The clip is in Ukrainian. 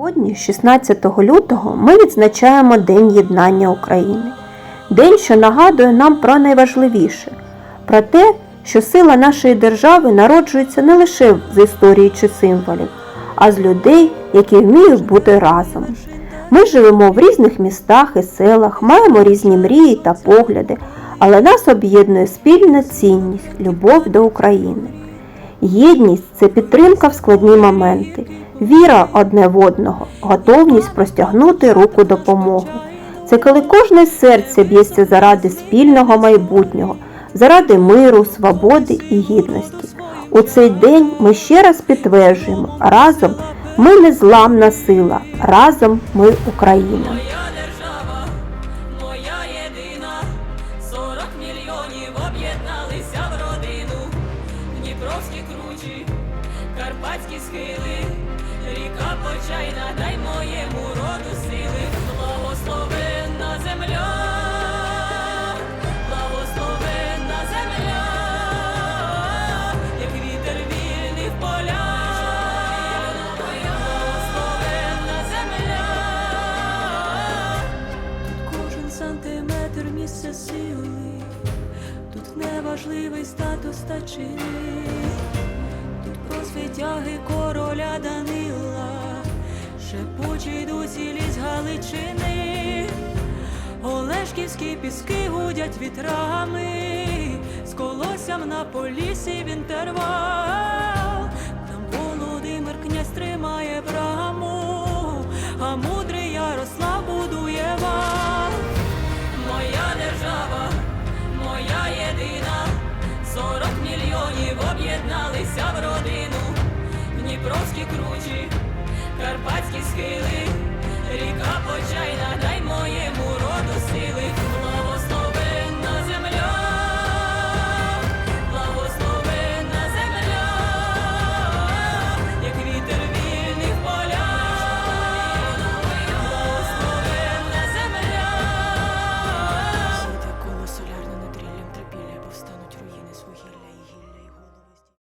Сьогодні, 16 лютого, ми відзначаємо День єднання України. День, що нагадує нам про найважливіше про те, що сила нашої держави народжується не лише з історії чи символів, а з людей, які вміють бути разом. Ми живемо в різних містах і селах, маємо різні мрії та погляди, але нас об'єднує спільна цінність любов до України. Єдність це підтримка в складні моменти, віра одне в одного, готовність простягнути руку допомоги. Це коли кожне серце б'ється заради спільного майбутнього, заради миру, свободи і гідності. У цей день ми ще раз підтверджуємо, разом ми незламна сила, разом ми Україна. Дніпровські кручі, карпатські схили, ріка почайна, дай моєму роду сили, благословенна земля, благословенна земля, як вітер вільний в поля, благословенна земля. Кожен сантиметр місце сили, тут неважливий статус та чини, тут про світяги короля Данила, шепучий дусі ліс Галичини, Олешківські піски гудять вітрами, з колоссям на полісі в інтервал, Дніпровські кручі, карпатські схили,